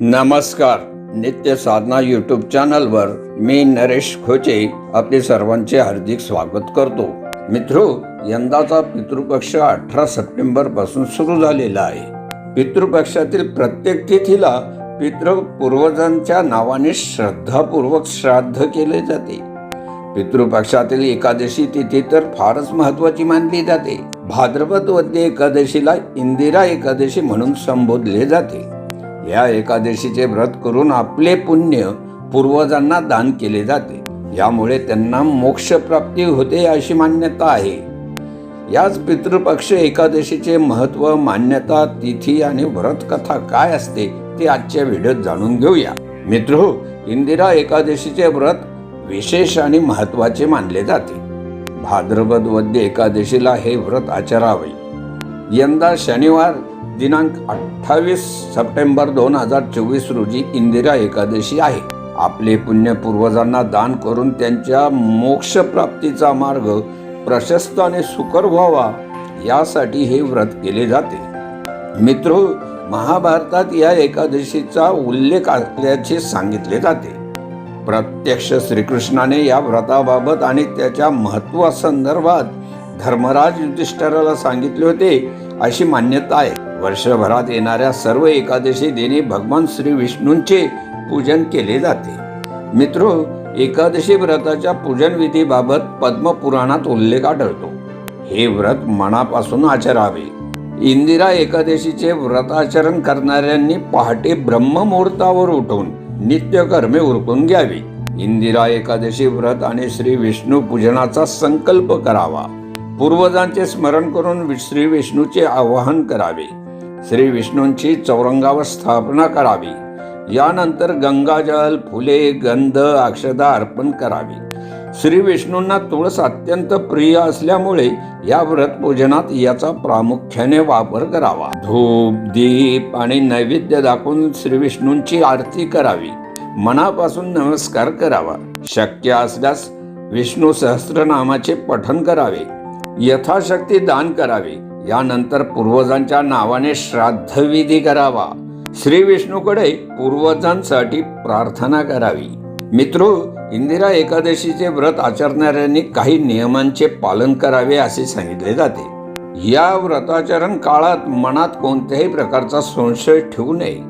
नमस्कार. नित्य साधना यूट्यूब चॅनलवर मी नरेश खोचे आपले सर्वांचे हार्दिक स्वागत करतो. मित्रो यंदाचा पितृपक्ष अठरा सप्टेंबरपासून सुरू झालेला आहे. पितृपक्षातील प्रत्येक तिथीला पितृ पूर्वजांच्या नावाने श्रद्धापूर्वक श्राद्ध केले जाते. पितृपक्षातील एकादशी तिथी तर फारच महत्वाची मानली जाते. भाद्रपद वद्य एकादशीला इंदिरा एकादशी म्हणून संबोधले जाते. या एकादशीचे व्रत करून आपले पुण्य पूर्वजांना दान केले जाते. यामुळे त्यांना मोक्ष प्राप्ती होते अशी मान्यता आहे. याच पितृपक्ष एकादशीचे महत्त्व मान्यता तिथी आणि व्रत कथा काय असते ते आजच्या व्हिडिओत जाणून घेऊया. मित्र इंदिरा एकादशीचे व्रत विशेष आणि महत्त्वाचे मानले जाते. भाद्रपद वद्य एकादशीला हे व्रत आचरावे. यंदा शनिवार दिनांक अठ्ठावीस सप्टेंबर दोन हजार चोवीस रोजी इंदिरा एकादशी आहे. आपले पुण्य पूर्वजांना दान करून त्यांच्या मोक्षप्राप्तीचा मार्ग प्रशस्त आणि सुकर व्हावा यासाठी हे व्रत केले जाते. मित्र महाभारतात या एकादशीचा उल्लेख असल्याचे सांगितले जाते. प्रत्यक्ष श्रीकृष्णाने या व्रताबाबत आणि त्याच्या महत्वासंदर्भात धर्मराज युधिष्ठराला सांगितले होते अशी मान्यता आहे. वर्षभरात येणाऱ्या सर्व एकादशी दिनी भगवान श्री विष्णूंचे पूजन केले जाते. मित्रो एकादशी व्रताच्या पूजन विधीबाबत पद्मपुराणात उल्लेख आढळतो. हे व्रत मनापासून आचरावे. इंदिरा एकादशीचे व्रताचरण करणाऱ्यांनी पहाटे ब्रह्ममुहूर्तावर उठून नित्यकर्मे उरकून घ्यावी. इंदिरा एकादशी व्रत आणि श्री विष्णू पूजनाचा संकल्प करावा. पूर्वजांचे स्मरण करून श्री विष्णूचे आवाहन करावे. श्री विष्णूंची चौरंगावर स्थापना करावी. यानंतर गंगाजल फुले गंध अक्षदा अर्पण करावी. श्री विष्णूंना तुळस अत्यंत प्रिय असल्यामुळे या व्रत पूजनात याचा प्रामुख्याने वापर करावा. धूप दीप आणि नैवेद्य दाखवून श्री विष्णूंची आरती करावी. मनापासून नमस्कार करावा. शक्य असल्यास विष्णू सहस्रनामाचे पठन करावे. यथाशक्ती दान करावे. यानंतर पूर्वजांच्या नावाने श्राद्धविधी करावा. श्री विष्णूकडे पूर्वजांसाठी प्रार्थना करावी. मित्रो इंदिरा एकादशीचे व्रत आचरणाऱ्यांनी काही नियमांचे पालन करावे असे सांगितले जाते. या व्रताचरण काळात मनात कोणत्याही प्रकारचा संशय ठेवू नये.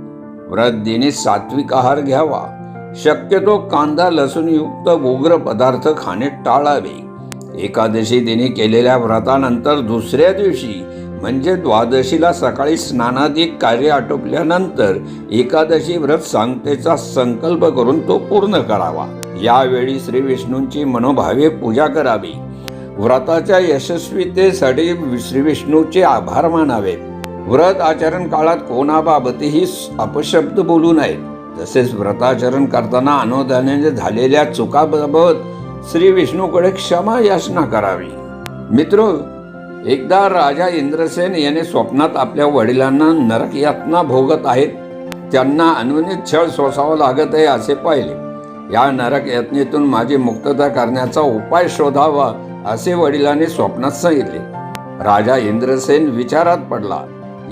व्रत दिनी सात्विक आहार घ्यावा. शक्यतो कांदा लसूण युक्त उग्र पदार्थ खाणे टाळावे. एकादशी दिनी केलेल्या व्रतानंतर दुसऱ्या दिवशी म्हणजे द्वादशीला सकाळी स्नानाधिक कार्य आटोपल्यानंतर एकादशी व्रत सांगतेचा संकल्प करून तो पूर्ण करावा. यावेळी श्री विष्णूंची मनोभावे पूजा करावी. व्रताच्या यशस्वीतेसाठी श्री विष्णूचे आभार मानावे. व्रत आचरण काळात कोणाबाबतही अपशब्द बोलू नये. तसेच व्रताचरण करताना अनुदानाने झालेल्या चुकाबाबत श्री विष्णूकडे क्षमा याचना करावी. मित्र एकदा राजा इंद्रसेन याने स्वप्नात आपल्या वडिलांना नरक यातना भोगत आहेत. त्यांना अनुनित छळ सोसावं लागत आहे असे पाहिले. या नरक यातनेतून माझी मुक्तता करण्याचा उपाय शोधावा असे वडिलांनी स्वप्नात सांगितले. राजा इंद्रसेन विचारात पडला.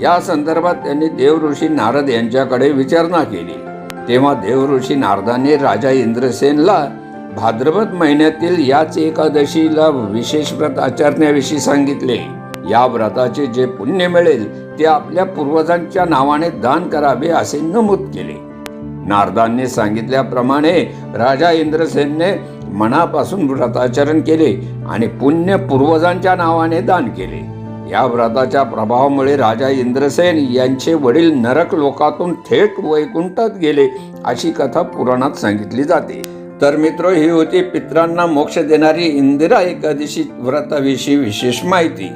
या संदर्भात त्यांनी देवऋषी नारद यांच्याकडे विचारणा केली. तेव्हा देवऋषी नारदाने राजा इंद्रसेनला भाद्रपद महिन्यातील याच एकादशीला विशेष व्रत आचरण्याविषयी सांगितले. या व्रताचे जे पुण्य मिळेल ते आपल्या पूर्वजांच्या नावाने दान करावे असे नमूद केले. नारदांनी सांगितल्याप्रमाणे राजा इंद्रसेनने मनापासून व्रताचरण केले आणि पुण्य पूर्वजांच्या नावाने दान केले. या व्रताच्या प्रभावामुळे राजा इंद्रसेन यांचे वडील नरक लोकातून थेट वैकुंठात गेले अशी कथा पुराणात सांगितली जाते. तर मित्र ही होती पित्रांना मोक्ष देणारी इंदिरा एकादशी व्रताविषयी विशेष माहिती.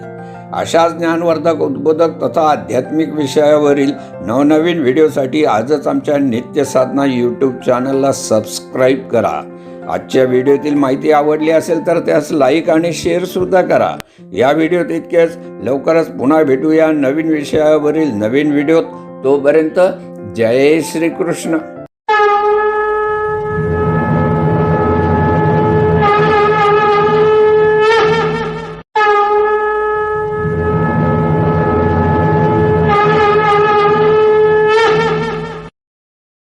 अशाच ज्ञानवर्धक उद्बोधक तथा आध्यात्मिक विषयावरील नवनवीन व्हिडिओसाठी आजच आमच्या नित्य साधना यूट्यूब चॅनलला सबस्क्राईब करा. आजच्या व्हिडिओतील माहिती आवडली असेल तर त्यास लाईक आणि शेअर सुद्धा करा. या व्हिडिओत इतकेच. लवकरच पुन्हा भेटूया नवीन विषयावरील नवीन व्हिडिओत. तोपर्यंत जय श्रीकृष्ण.